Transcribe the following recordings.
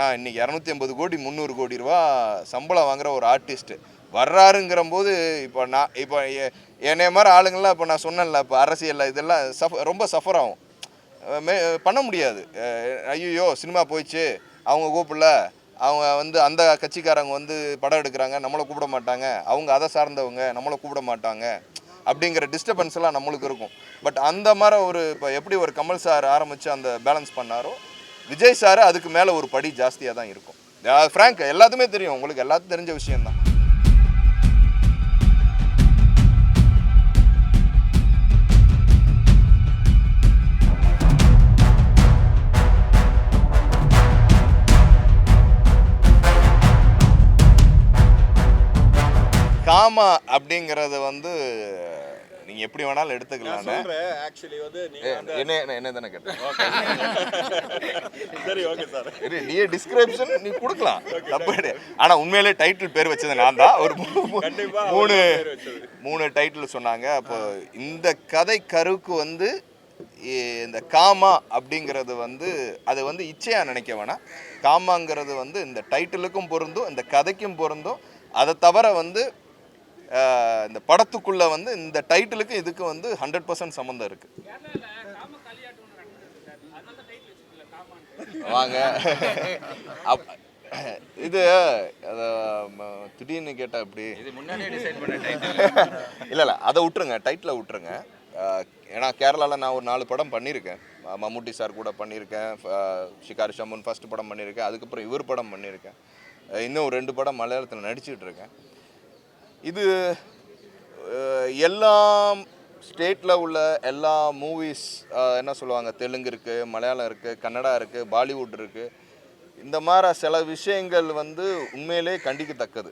நான் இன்னைக்கு இரநூத்தி ஐம்பது கோடி முந்நூறு கோடி ரூபா சம்பளம் வாங்குற ஒரு ஆர்டிஸ்ட்டு வர்றாருங்கிற போது இப்போ நான் இப்போ என்னைய மாதிரி ஆளுங்கள்லாம் இப்போ நான் சொன்னேன்ல இப்போ அரசியலில் இதெல்லாம் சஃப் ரொம்ப சஃபர் ஆகும். மே பண்ண முடியாது. ஐயோ சினிமா போயிடுச்சு அவங்க கூப்பிடல அவங்க வந்து அந்த கட்சிக்காரங்க வந்து படம் எடுக்கிறாங்க நம்மளை கூப்பிட மாட்டாங்க அவங்க அதை சார்ந்தவங்க நம்மளை கூப்பிட மாட்டாங்க அப்படிங்கிற டிஸ்டர்பன்ஸ் எல்லாம் நம்மளுக்கு இருக்கும். பட் அந்த மாதிரி ஒரு இப்போ எப்படி ஒரு கமல் சார் ஆரம்பித்து அந்த பேலன்ஸ் பண்ணாரோ விஜய் சார் அதுக்கு மேலே ஒரு படி ஜாஸ்தியாக தான் இருக்கும். ஃப்ராங்க் எல்லாத்துமே தெரியும். உங்களுக்கு எல்லாத்துக்கும் தெரிஞ்ச விஷயம்தான். காமா அப்படிங்கிறது வந்து நீங்க எப்படி வேணாலும் ஆக்சுவலி வந்து அந்த என்ன என்ன- என்ன தானே கேட்டேன். சரி ஓகே சார். சரி, நீ டிஸ்கிரிப்ஷன் நீ கொடுக்கலாம். தப்பு ஆனா உண்மையிலே டைட்டில் பேர் வச்சது நான் தான். ஒரு மூணு தான் பேர் வச்சது. மூணு டைட்டில் சொன்னாங்க. அப்போ இந்த கதை கருவுக்கு வந்து இந்த காமா அப்படிங்கிறது வந்து அது வந்து இச்சையா நினைக்க வேணாம். காமாங்கிறது வந்து இந்த டைட்டிலுக்கும் பொருந்தும் இந்த கதைக்கும் பொருந்தும். அதை தவிர வந்து இந்த படத்துக்குள்ள வந்து இந்த டைட்டிலுக்கு இதுக்கு வந்து ஹண்ட்ரட் பர்சன்ட் சம்மந்தம் இருக்கு. வாங்க. அப்- இது திடீர்னு கேட்டா எப்படி? இல்லை இல்லை அதை விட்டுருங்க டைட்டில் விட்டுருங்க. ஏன்னா கேரளாவில் நான் ஒரு நாலு படம் பண்ணியிருக்கேன் மம்முட்டி சார் கூட பண்ணியிருக்கேன் ஷிகாரி ஷம்மன் ஃபர்ஸ்ட் படம் பண்ணியிருக்கேன் அதுக்கப்புறம் இவர் படம் பண்ணியிருக்கேன் இன்னும் ஒரு ரெண்டு படம் மலையாளத்தில் நடிச்சிட்டு இருக்கேன். இது அஹ், எல்லா ஸ்டேட்டில் உள்ள எல்லா மூவிஸ் என்ன சொல்லுவாங்க தெலுங்கு இருக்குது மலையாளம் இருக்குது கன்னடா இருக்குது பாலிவுட் இருக்குது இந்த மாதிரி சில விஷயங்கள் வந்து உண்மையிலே கண்டிக்கத்தக்கது.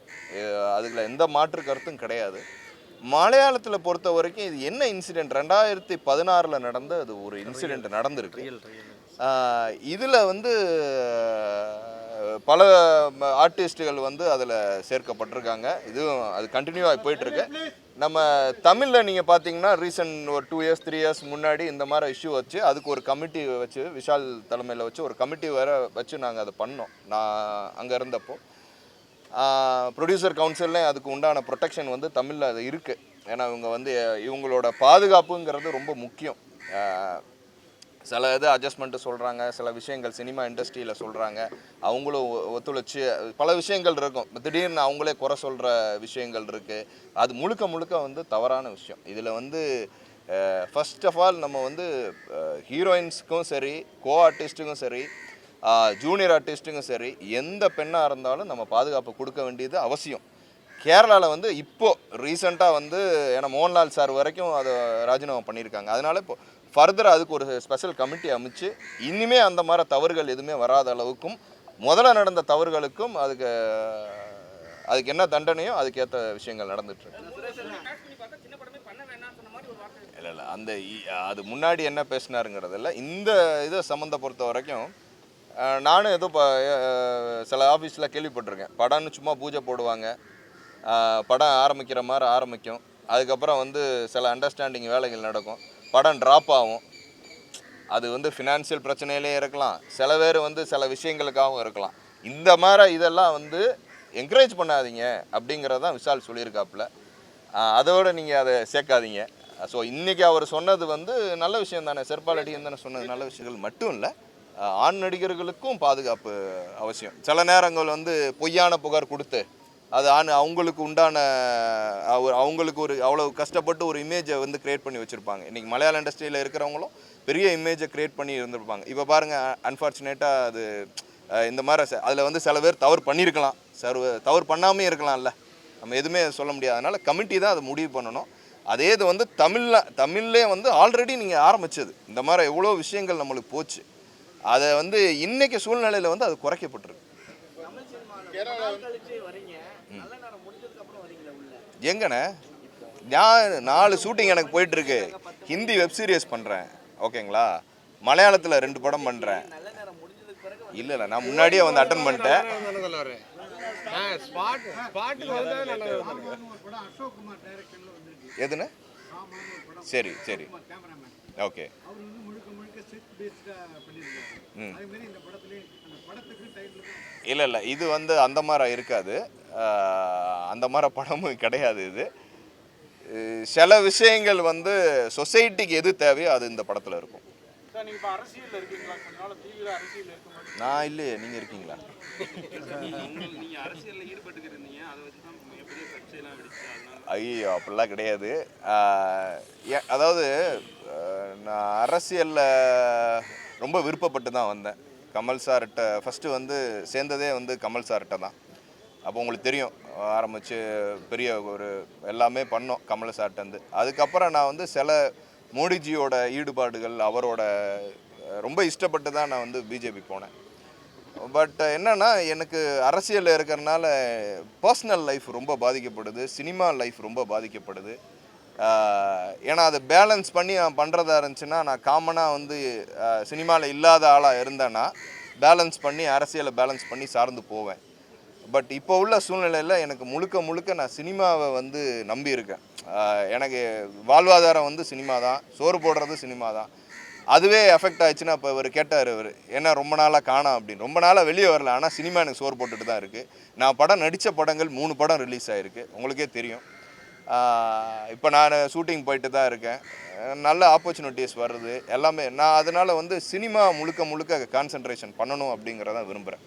அதுல எந்த மாற்று கருத்தும் கிடையாது. மலையாளத்தில் பொறுத்த வரைக்கும் இது என்ன இன்சிடென்ட் ரெண்டாயிரத்தி பதினாறில் நடந்த அது ஒரு இன்சிடென்ட் நடந்திருக்கு. இதில் வந்து பல ஆர்டிஸ்ட்டுகள் வந்து அதில் சேர்க்கப்பட்டிருக்காங்க. இதுவும் அது கண்டினியூவாக போயிட்டுருக்கு. நம்ம தமிழில் நீங்கள் பார்த்தீங்கன்னா ரீசன்ட் ஒரு டூ இயர்ஸ் த்ரீ இயர்ஸ் முன்னாடி இந்த மாதிரி இஷ்யூ வச்சு அதுக்கு ஒரு கமிட்டி வச்சு விஷால் தலைமையில் வச்சு ஒரு கமிட்டி வேற வச்சு நாங்கள் அதை பண்ணோம். நான் அங்கே இருந்தப்போ. ப்ரொடியூசர் கவுன்சில்லையும் அதுக்கு உண்டான ப்ரொடெக்ஷன் வந்து தமிழில் அது இருக்குது ஏன்னா இவங்க வந்து இவங்களோட பாதுகாப்புங்கிறது ரொம்ப முக்கியம். சில இது அட்ஜஸ்ட்மெண்ட்டு சொல்கிறாங்க சில விஷயங்கள் சினிமா இண்டஸ்ட்ரியில் சொல்கிறாங்க அவங்களும் ஒ- பல விஷயங்கள் இருக்கும். திடீர்னு அவங்களே குறை சொல்கிற விஷயங்கள் இருக்குது அது முழுக்க முழுக்க வந்து தவறான விஷயம். இதில் வந்து ஃபஸ்ட் ஆஃப் ஆல் நம்ம வந்து ஹீரோயின்ஸுக்கும் சரி கோ ஆர்டிஸ்ட்டுக்கும் சரி ஜூனியர் ஆர்டிஸ்ட்டுக்கும் சரி எந்த பெண்ணாக இருந்தாலும் நம்ம பாதுகாப்பு கொடுக்க வேண்டியது அவசியம். கேரளாவில் வந்து இப்போது ரீசெண்டாக வந்து ஏன்னா மோகன்லால் சார் வரைக்கும் அதை ராஜினாமா பண்ணியிருக்காங்க. அதனால இப்போ ஃபர்தர் அதுக்கு ஒரு ஸ்பெஷல் கமிட்டி அமைச்சு இனிமே அந்த மாதிரி தவறுகள் எதுவுமே வராத அளவுக்கும் முதல்ல நடந்த தவறுகளுக்கும் அதுக்கு அதுக்கு என்ன தண்டனையோ அதுக்கேற்ற விஷயங்கள் நடந்துட்டு இல்லை இல்லை அந்த அது முன்னாடி என்ன பேசினாருங்கிறதில்ல. இந்த இதை சம்மந்த பொறுத்த வரைக்கும் நானும் ஏதோ ப- சில ஆஃபீஸில் கேள்விப்பட்டிருக்கேன். படம்னு சும்மா பூஜை போடுவாங்க. படம் ஆரம்பிக்கிற மாதிரி ஆரம்பிக்கும். அதுக்கப்புறம் வந்து சில அண்டர்ஸ்டாண்டிங் வேலைகள் நடக்கும். படம் ட்ராப் ஆகும். அது வந்து ஃபினான்ஷியல் பிரச்சனையிலே இருக்கலாம். சில பேர் வந்து சில விஷயங்களுக்காகவும் இருக்கலாம். இந்த மாதிரி இதெல்லாம் வந்து என்கரேஜ் பண்ணாதீங்க அப்படிங்கிறதான் விஷால் சொல்லியிருக்காப்புல. அதோடு அதோட நீங்கள் அதை சேர்க்காதீங்க. ஸோ இன்றைக்கி அவர் சொன்னது வந்து நல்ல விஷயம் தானே. செருப்பாலடின்னு தானே சொன்னது. நல்ல விஷயங்கள் மட்டும் இல்லை. ஆண் நடிகர்களுக்கும் பாதுகாப்பு அவசியம். சில நேரங்கள் வந்து பொய்யான புகார் கொடுத்து அது ஆண் அவங்களுக்கு உண்டான ஒரு அவங்களுக்கு ஒரு அவ்வளோ கஷ்டப்பட்டு ஒரு இமேஜை வந்து க்ரியேட் பண்ணி வச்சுருப்பாங்க. இன்றைக்கி மலையாள இண்டஸ்ட்ரியில் இருக்கிறவங்களும் பெரிய இமேஜை க்ரியேட் பண்ணி இருந்திருப்பாங்க. இப்போ பாருங்கள் அன்ஃபார்ச்சுனேட்டாக அது இந்த மாதிரி அதில் வந்து சில பேர் தவறு பண்ணியிருக்கலாம் சார் தவறு பண்ணாமே இருக்கலாம்ல. நம்ம எதுவுமே சொல்ல முடியாது. அதனால் கமிட்டி தான் அதை முடிவு பண்ணணும். அதே இது வந்து தமிழில் தமிழ்லே வந்து ஆல்ரெடி நீங்கள் ஆரம்பிச்சது. இந்த மாதிரி எவ்வளோ விஷயங்கள் நம்மளுக்கு போச்சு. அதை வந்து இன்றைக்கி சூழ்நிலையில் வந்து அது குறைக்கப்பட்டிருக்கு. எங்கண்ணே? நான் நாலு ஷூட்டிங் எனக்கு போயிட்டுருக்கு. ஹிந்தி வெப் சீரிஸ் பண்ணுறேன் ஓகேங்களா மலையாளத்தில் ரெண்டு படம் பண்ணுறேன் இல்லை இல்லை நான் முன்னாடியே வந்து அட்டன் பண்ணிட்டேன். எதுன்னு? சரி சரி. ஓகே ம். இல்லை இல்லை இது வந்து அந்த மாதிரி இருக்காது. அந்த மாதிரி படமும் கிடையாது இது. சில விஷயங்கள் வந்து சொசைட்டிக்கு எது தேவையோ அது இந்த படத்தில் இருக்கும். சார் நீங்கள் இப்போ அரசியலில் இருக்கீங்களா? கொஞ்ச நாள் தீவிர அரசியல் இருக்கும்போது. நான் இல்லையே நீங்கள் இருக்கீங்களா? நீங்க அரசியல்ல ஈடுபட்டு இருந்தீங்க. அதை வச்சு தான் பெரிய சர்ச்சையெல்லாம் வெடிச்சு அதனால ஐயோ அப்படிலாம் கிடையாது. அதாவது நான் அரசியலில் ரொம்ப விருப்பப்பட்டு தான் வந்தேன். கமல் சார்கிட்ட ஃபஸ்ட்டு வந்து சேர்ந்ததே வந்து கமல் சார்கிட்ட தான். அப்போ உங்களுக்கு தெரியும் ஆரம்பித்து பெரிய ஒரு எல்லாமே பண்ணோம் கமல் சார்ட்டேருந்து அதுக்கப்புறம் நான் வந்து சில மோடிஜியோட ஈடுபாடுகள் அவரோட ரொம்ப இஷ்டப்பட்டு தான் நான் வந்து பிஜேபி போனேன். பட் என்னன்னா எனக்கு அரசியலில் இருக்கிறனால பர்சனல் லைஃப் ரொம்ப பாதிக்கப்படுது சினிமா லைஃப் ரொம்ப பாதிக்கப்படுது. ஏன்னா அதை பேலன்ஸ் பண்ணி நான் பண்ணுறதா இருந்துச்சுன்னா நான் காமனாக வந்து சினிமாவில் இல்லாத ஆளாக இருந்தேன்னா பேலன்ஸ் பண்ணி அரசியலை பேலன்ஸ் பண்ணி சார்ந்து போவேன். பட் இப்போ உள்ள சூழ்நிலையில் எனக்கு முழுக்க முழுக்க நான் சினிமாவை வந்து நம்பியிருக்கேன். எனக்கு வாழ்வாதாரம் வந்து சினிமா தான். சோறு போடுறது சினிமா தான். அதுவே எஃபெக்ட் ஆயிடுச்சுன்னா இப்போ இவர் கேட்டார் இவர் ஏன்னா ரொம்ப நாளாக காணாம் அப்படின்னு. ரொம்ப நாளாக வெளியே வரல. ஆனால் சினிமா எனக்கு சோறு போட்டுட்டு தான் இருக்குது நான் படம் நடித்த படங்கள் மூணு படம் ரிலீஸ் ஆகிருக்கு உங்களுக்கே தெரியும். இப்போ நான் ஷூட்டிங் போயிட்டு தான் இருக்கேன். நல்ல ஆப்பர்ச்சுனிட்டிஸ் வருது. எல்லாமே நான் அதனால் வந்து சினிமா முழுக்க முழுக்க கான்சென்ட்ரேஷன் பண்ணணும் அப்படிங்கிறத விரும்புகிறேன்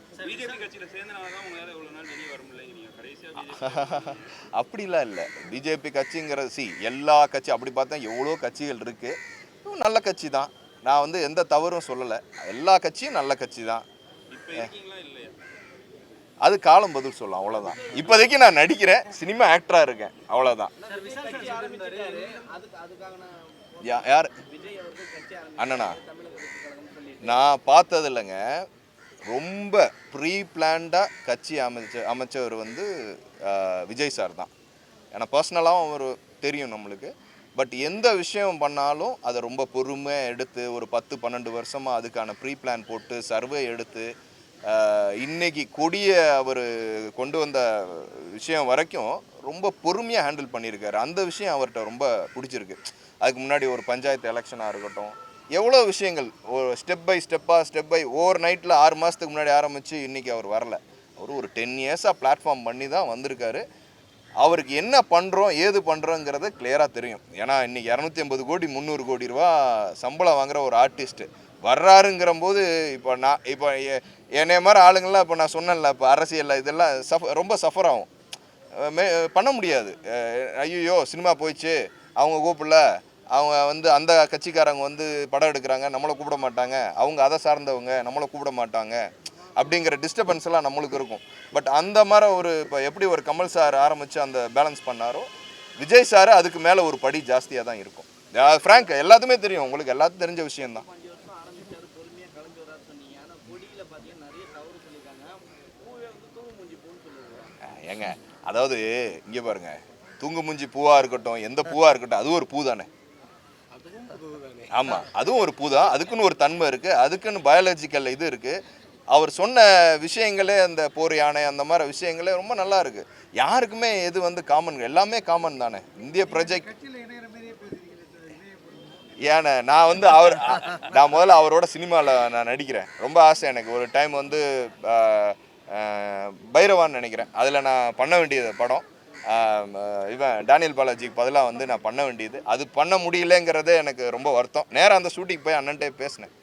அப்படிலாம் இல்லை. பிஜேபி கட்சிங்கிறது சி எல்லா கட்சி அப்படி பார்த்தா எவ்வளோ கட்சிகள் இருக்குது நல்ல கட்சி தான். நான் வந்து எந்த தவறும் சொல்லலை. எல்லா கட்சியும் நல்ல கட்சி தான். இப்ப இருக்கீங்களா இல்லையா? அது காலம் பதில் சொல்லலாம் அவ்வளோதான் இப்போதைக்கு நான் நடிக்கிறேன் சினிமா ஆக்டராக இருக்கேன் அவ்வளோதான் யா யார்? அண்ணனா. நான் பார்த்தது இல்லைங்க ரொம்ப ப்ரீ பிளான்டாக கட்சி அமைச்ச அமைச்சவர் வந்து விஜய் சார் தான். ஏன்னா பர்சனலாகவும் அவர் தெரியும் நம்மளுக்கு. பட் எந்த விஷயம் பண்ணாலும் அதை ரொம்ப பொறுமையாக எடுத்து ஒரு பத்து பன்னெண்டு வருஷமாக அதுக்கான ப்ரீ பிளான் போட்டு சர்வே எடுத்து இன்னைக்கு கொடிய அவர் கொண்டு வந்த விஷயம் வரைக்கும் ரொம்ப பொறுமையாக ஹேண்டில் பண்ணியிருக்காரு. அந்த விஷயம் அவர்கிட்ட ரொம்ப பிடிச்சிருக்கு. அதுக்கு முன்னாடி ஒரு பஞ்சாயத்து எலெக்ஷனாக இருக்கட்டும் எவ்வளோ விஷயங்கள்? ஒரு ஸ்டெப் பை ஸ்டெப்பாக ஸ்டெப் பை ஓவர் நைட்டில் ஆறு மாதத்துக்கு முன்னாடி ஆரம்பித்து இன்றைக்கி அவர் வரல. அவர் ஒரு டென் இயர்ஸாக பிளாட்ஃபார்ம் பண்ணி தான் வந்திருக்காரு. அவருக்கு என்ன பண்ணுறோம் ஏது பண்ணுறோங்கிறத கிளியராக தெரியும். ஏன்னா இன்றைக்கி இரநூத்தி ஐம்பது கோடி முந்நூறு கோடி ரூபா சம்பளம் வாங்குகிற ஒரு ஆர்டிஸ்ட்டு வர்றாருங்கிற போது இப்போ நான் இப்போ என்னைய மாதிரி ஆளுங்கள்லாம் இப்போ நான் சொன்னேன்ல இப்போ அரசியலில் இதெல்லாம் சஃப் ரொம்ப சஃபர் ஆகும். மே பண்ண முடியாது. ஐயோ சினிமா போயிடுச்சு அவங்க கூப்பிடல. அவங்க வந்து அந்த கட்சிக்காரங்க வந்து படம் எடுக்கிறாங்க நம்மளை கூப்பிட மாட்டாங்க. அவங்க அதை சார்ந்தவங்க நம்மளை கூப்பிட மாட்டாங்க. அப்படிங்கிற டிஸ்டர்பன்ஸ் எல்லாம் நம்மளுக்கு இருக்கும். பட் அந்த மாதிரி ஒரு இப்போ எப்படி ஒரு கமல் சார் ஆரம்பித்து அந்த பேலன்ஸ் பண்ணாரோ விஜய் சார் அதுக்கு மேலே ஒரு படி ஜாஸ்தியாக தான் இருக்கும். ஃப்ராங்க் எல்லாத்துமே தெரியும். உங்களுக்கு எல்லாத்துக்கும் தெரிஞ்ச விஷயம்தான். ஏங்க அதாவது இங்கே பாருங்க. தூங்கு மூஞ்சி பூவாக இருக்கட்டும் எந்த பூவாக இருக்கட்டும் அது ஒரு பூ தானே. ஆமாம் அதுவும் ஒரு பூ தான் அதுக்குன்னு ஒரு தன்மை இருக்குது அதுக்குன்னு பயாலஜிக்கல் இது இருக்குது அவர் சொன்ன விஷயங்களே அந்த போர் யானை அந்த மாதிரி விஷயங்களே ரொம்ப நல்லா இருக்கு. யாருக்குமே எது வந்து காமன் எல்லாமே காமன் தானே. இந்திய ப்ரொஜெக்ட் ஏன்னா நான் வந்து அவர் நான் முதல்ல அவரோட சினிமாவில் நான் நடிக்கிறேன். ரொம்ப ஆசை எனக்கு. ஒரு டைம் வந்து பைரவான்னு நினைக்கிறேன். அதில் நான் பண்ண வேண்டியது படம். இவன் டேனியல் பாலாஜிக்கு பதிலாக வந்து நான் பண்ண வேண்டியது. அது பண்ண முடியலங்கிறதே எனக்கு ரொம்ப வருத்தம். நேராக அந்த ஷூட்டிங் போய் அண்ணன்ட்டே பேசினேன்.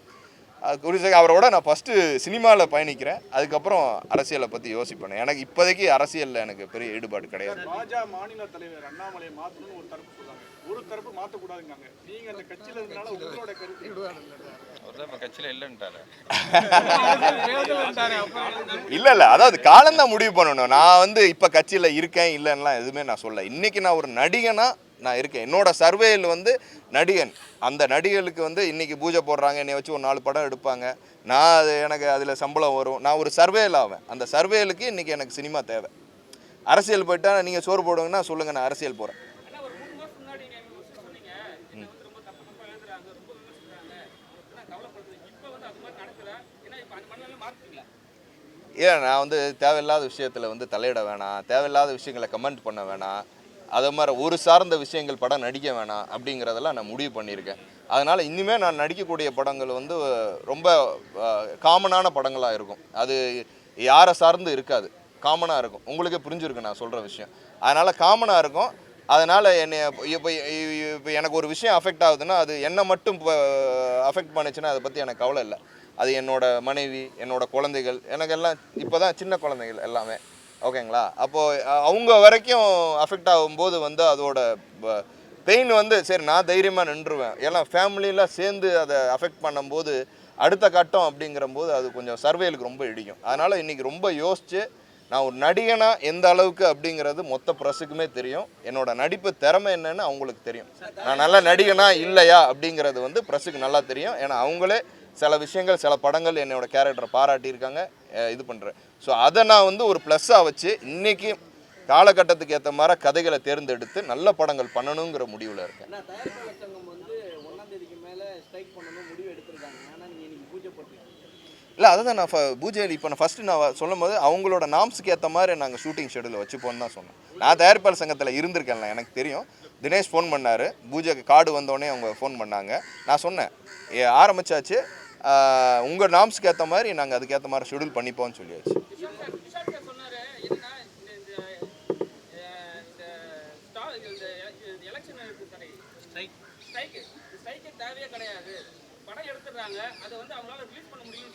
அது குறித்து அவரோட நான் ஃபஸ்ட்டு சினிமாவில் பயணிக்கிறேன். அதுக்கப்புறம் அரசியலை பற்றி யோசிப்பேன். எனக்கு இப்போதைக்கு அரசியலில் எனக்கு பெரிய ஈடுபாடு கிடையாது. ஒரு தரப்பு மாத்தக்கூடாதுங்காங்க. நீங்க அந்த கட்சியில இருந்தனால உங்களோட கருத்து. தான் கட்சியில இல்லைன்ட்டாரு. இல்லை இல்லை அதாவது காலம்தான் முடிவு பண்ணணும். நான் வந்து இப்போ கட்சியில் இருக்கேன் இல்லைன்னுலாம் எதுவுமே நான் சொல்ல இன்னைக்கு நான் ஒரு நடிகனா நான் இருக்கேன். என்னோட சர்வேயில் வந்து நடிகன். அந்த நடிகர்களுக்கு வந்து இன்னைக்கு பூஜை போடுறாங்க என்னை வச்சு ஒரு நாலு படம் எடுப்பாங்க. நான் அது எனக்கு அதில் சம்பளம் வரும். நான் ஒரு சர்வேயில் ஆவேன். அந்த சர்வேலுக்கு இன்னைக்கு எனக்கு சினிமா தேவை. அரசியல் போயிட்டா நீங்கள் சோறு போடுங்கன்னா சொல்லுங்கள் நான் அரசியல் போகிறேன் ஏன் நான் வந்து தேவையில்லாத விஷயத்தில் வந்து தலையிட வேணாம். தேவையில்லாத விஷயங்களை கமெண்ட் பண்ண வேணாம். அது மாதிரி ஒரு சார்ந்த விஷயங்கள் படம் நடிக்க வேணாம் அப்படிங்கிறதெல்லாம் நான் முடிவு பண்ணியிருக்கேன். அதனால் இனிமேல் நான் நடிக்கக்கூடிய படங்கள் வந்து ரொம்ப காமனான படங்களாக இருக்கும். அது யாரை சார்ந்து இருக்காது. காமனாக இருக்கும். உங்களுக்கே புரிஞ்சிருக்கு நான் சொல்கிற விஷயம். அதனால் காமனாக இருக்கும். அதனால் என்னை இப்போ இப்போ எனக்கு ஒரு விஷயம் அஃபெக்ட் ஆகுதுன்னா அது என்னை மட்டும் இப்போ அஃபெக்ட் பண்ணுச்சுன்னா அதை பற்றி எனக்கு கவலை இல்லை. அது என்னோட மனைவி என்னோட குழந்தைகள் எனக்கு எல்லாம் இப்போ தான் சின்ன குழந்தைகள் எல்லாமே. ஓகேங்களா? அப்போது அவங்க வரைக்கும் அஃபெக்ட் ஆகும்போது வந்து அதோட பெயின் வந்து சரி நான் தைரியமாக நின்றுவேன். எல்லாம் ஃபேமிலியெலாம் சேர்ந்து அதை அஃபெக்ட் பண்ணும்போது அடுத்த கட்டம் அப்படிங்கிறம்போது அது கொஞ்சம் சர்வேலுக்கு ரொம்ப இடிக்கும். அதனால் இன்றைக்கி ரொம்ப யோசித்து நான் ஒரு நடிகனா எந்த அளவுக்கு அப்படிங்கிறது மொத்த ப்ரெஸ்ஸுக்குமே தெரியும். என்னோட நடிப்பு திறமை என்னன்னு அவங்களுக்கு தெரியும். நான் நல்ல நடிகனா இல்லையா அப்படிங்கிறது வந்து ப்ரெஸ்ஸுக்கு நல்லா தெரியும். ஏன்னா அவங்களே சில விஷயங்கள் சில படங்கள் என்னோட கேரக்டரை பாராட்டியிருக்காங்க இது பண்ணுறேன் ஸோ அதை நான் வந்து ஒரு ப்ளஸ்ஸாக வச்சு இன்றைக்கி காலகட்டத்துக்கு ஏற்ற மாதிரி கதைகளை தேர்ந்தெடுத்து நல்ல படங்கள் பண்ணணுங்கிற முடிவில் இருக்கேன் ஏன்னா தயாரிப்பாளர் சங்கம் வந்து ஒன்றாம் தேதிக்கு மேலே ஸ்ட்ரைக் பண்ணணும் முடிவு எடுத்திருக்காங்க ஆனால் நீங்கள் இன்னைக்கு பூஜை போட்டிருக்கீங்க இல்லை அதுதான் நான் ஃப- பூஜை இப்போ நான் ஃபஸ்ட்டு நான் சொல்லும் போது அவங்களோட நாம்ஸுக்கு ஏற்ற மாதிரி நாங்கள் ஷூட்டிங் ஷெடியூல் வச்சுப்போன்னு தான் சொன்னேன் நான் தயாரிப்பாளர் சங்கத்தில் இருந்திருக்கேன்ல எனக்கு தெரியும் தினேஷ் ஃபோன் பண்ணார் பூஜைக்கு கார்டு வந்தோடனே அவங்க ஃபோன் பண்ணாங்க நான் சொன்னேன் ஏ ஆரம்பிச்சாச்சு உங்கள் நாம்ஸுக்கு ஏற்ற மாதிரி நாங்கள் அதுக்கேற்ற மாதிரி ஷெடியூல் பண்ணிப்போம்னு சொல்லியாச்சு ஸ்ட்ரைக்கு ஸ்ட்ரைக்கு தேவையே கிடையாது படம் எடுத்துடுறாங்க அதை வந்து அவங்களால ரிலீஸ்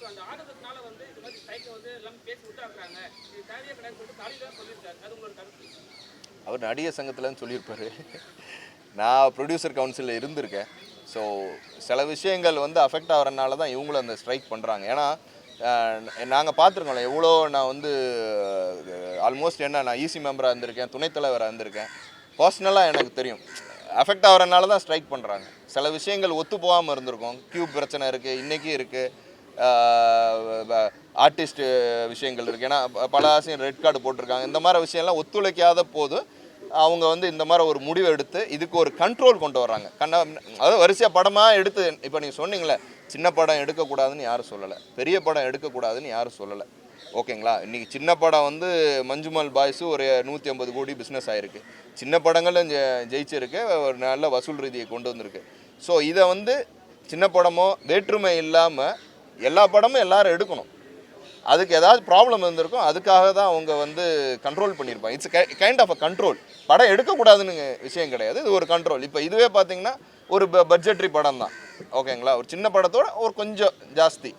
அந்த ஆடுறதுனால வந்து இது மாதிரி ஸ்ட்ரைக்கை வந்து எல்லாமே பேசி விட்டாக்குறாங்க இது தேவையே கிடையாது சொல்லிட்டு சொல்லியிருக்காரு. அது உங்களோட கருத்து. அவர் நடிகர் சங்கத்தில்னு சொல்லியிருப்பார். நான் ப்ரொடியூசர் கவுன்சிலில் இருந்திருக்கேன். ஸோ சில விஷயங்கள் வந்து அஃபெக்ட் ஆகிறனால தான் இவங்களும் அந்த ஸ்ட்ரைக் பண்ணுறாங்க ஏன்னா நாங்கள் பார்த்துருக்கோம்ல எவ்வளோ நான் வந்து ஆல்மோஸ்ட் என்ன நான் ஈசி மெம்பராக இருந்திருக்கேன் துணைத்தலைவராக இருந்திருக்கேன். பர்சனலாக எனக்கு தெரியும். அஃபெக்ட் ஆகிறனால தான் ஸ்ட்ரைக் பண்ணுறாங்க சில விஷயங்கள் ஒத்து போகாமல் இருந்திருக்கும். கியூப் பிரச்சனை இருக்குது இன்றைக்கி இருக்குது ஆர்டிஸ்ட் விஷயங்கள் இருக்குது ஏன்னா ப- பல ஆசையும் ரெட் கார்டு போட்டிருக்காங்க. இந்த மாதிரி விஷயம்லாம் ஒத்துழைக்காத போது அவங்க வந்து இந்த மாதிரி ஒரு முடிவு எடுத்து இதுக்கு ஒரு கண்ட்ரோல் கொண்டு வர்றாங்க. கண்ணா அதாவது வரிசையாக படமாக எடுத்து இப்போ நீங்கள் சொன்னீங்களே சின்ன படம் எடுக்கக்கூடாதுன்னு யாரும் சொல்லலை. பெரிய படம் எடுக்கக்கூடாதுன்னு யாரும் சொல்லலை. ஓகேங்களா? இன்றைக்கி சின்ன படம் வந்து மஞ்சுமல் பாய்ஸு ஒரு நூற்றி ஐம்பது கோடி பிஸ்னஸ் ஆகிருக்கு சின்ன படங்களும் ஜெ- ஜெயிச்சிருக்கு. ஒரு நல்ல வசூல் ரீதியை கொண்டு வந்திருக்கு. ஸோ இதை வந்து சின்ன படமோ வேற்றுமை இல்லாமல் எல்லா படமும் எல்லாரும் எடுக்கணும். அதுக்கு ஏதாவது ப்ராப்ளம் இருந்திருக்கும் அதுக்காக தான் அவங்க வந்து கண்ட்ரோல் பண்ணியிருப்பாங்க. It's kind of a control படம் எடுக்கக்கூடாதுன்னு விஷயம் கிடையாது. இது ஒரு கண்ட்ரோல் இப்போ இதுவே பார்த்தீங்கன்னா ஒரு பட்ஜெட்ரி படம் தான். ஓகேங்களா ஒரு சின்ன படத்தோட ஒரு கொஞ்சம் ஜாஸ்தி.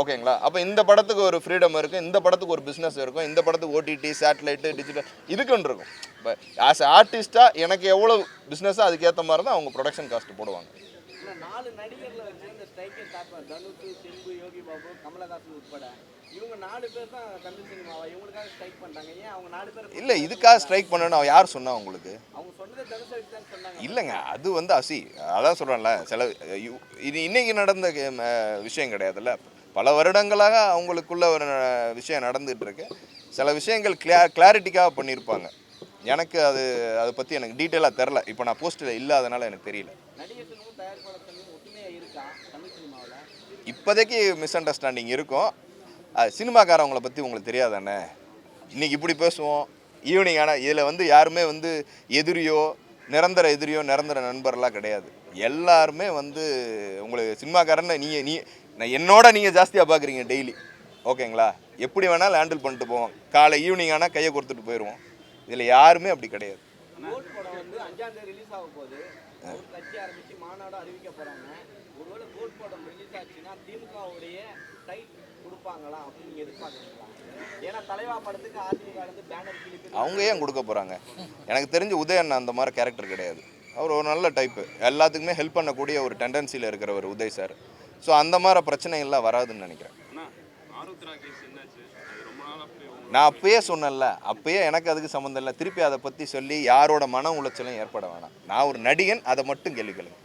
ஓகேங்களா அப்போ இந்த படத்துக்கு ஒரு ஃப்ரீடம் இருக்கும் இந்த படத்துக்கு ஒரு பிஸ்னஸ் இருக்கும் இந்த படத்துக்கு ஓடிடி சேட்டலைட்டு டிஜிட்டல் இதுக்குன்னு இருக்கும். இப்போ ஆஸ் ஆர்டிஸ்ட்டாக எனக்கு எவ்வளோ பிஸ்னஸோ அதுக்கேற்ற மாதிரி தான் அவங்க ப்ரொடக்ஷன் காஸ்ட் போடுவாங்க. நாலு நடிகர்ல வச்சு இந்த ஸ்ட்ரைக்கை ஸ்டார்ட் பண்ண தனுஷ் சிம்பு யோகி பாபு கமலஹாசன் உட்பட இவங்க நாலு பேர் தான் தமிழ் சினிமாவை? இவங்களுக்காக ஸ்ட்ரைக் பண்ணுறாங்க ஏன் அவங்க நாலு பேர் இல்லை இதுக்காக ஸ்ட்ரைக் பண்ணணும் யார் சொன்னா உங்களுக்கு? அவங்க சொன்னதை தனுஷ் தான் சொன்னாங்க. இல்லைங்க அது வந்து அசி அதான் சொல்கிறேன்ல சில இன்னைக்கு நடந்த விஷயம் கிடையாதுல்ல. பல வருடங்களாக அவங்களுக்குள்ள ஒரு விஷயம் நடந்துட்டு இருக்கு. சில விஷயங்கள் கிளியா கிளாரிட்டிக்காக பண்ணியிருப்பாங்க. எனக்கு அது அதை பற்றி எனக்கு டீட்டெயிலாக தெரில இப்போ நான் போஸ்ட்டில் இல்லாதனால எனக்கு தெரியல. இப்போதைக்கு மிஸ் அண்டர்ஸ்டாண்டிங் இருக்கும். அது சினிமாக்காரவங்களை பற்றி உங்களுக்கு தெரியாதானே? இன்றைக்கி இப்படி பேசுவோம். ஈவினிங் ஆனால் இதில் வந்து யாருமே வந்து எதிரியோ நிரந்தர எதிரியோ நிரந்தர நண்பர்லாம் கிடையாது. எல்லாருமே வந்து உங்களுக்கு சினிமாக்காரன்னு நீங்கள் நீ நான் என்னோட நீங்கள் ஜாஸ்தியாக பார்க்குறீங்க டெய்லி ஓகேங்களா எப்படி வேணாலும் ஹேண்டில் பண்ணிட்டு போவோம். காலை ஈவினிங் ஆனால் கையை கொடுத்துட்டு போயிடுவோம் இதில் யாருமே அப்படி கிடையாது. அவங்க ஏன் கொடுக்க போகிறாங்க எனக்கு தெரிஞ்சு உதயன் அந்த மாதிரி கேரக்டர் கிடையாது. அவர் ஒரு நல்ல டைப்பு எல்லாத்துக்குமே ஹெல்ப் பண்ணக்கூடிய ஒரு டெண்டன்சியில் இருக்கிறவர் உதய் சார் ஸோ அந்த மாதிரி பிரச்சனைகள்லாம் வராதுன்னு நினைக்கிறேன். நான் அப்பயே சொன்னேன்ல அப்பயே எனக்கு அதுக்கு சம்மந்தம் இல்லை. திருப்பி அதை பற்றி சொல்லி யாரோட மன உளைச்சலும் ஏற்பட வேணாம். நான் ஒரு நடிகன் அதை மட்டும் கேள்வி கேளுங்க.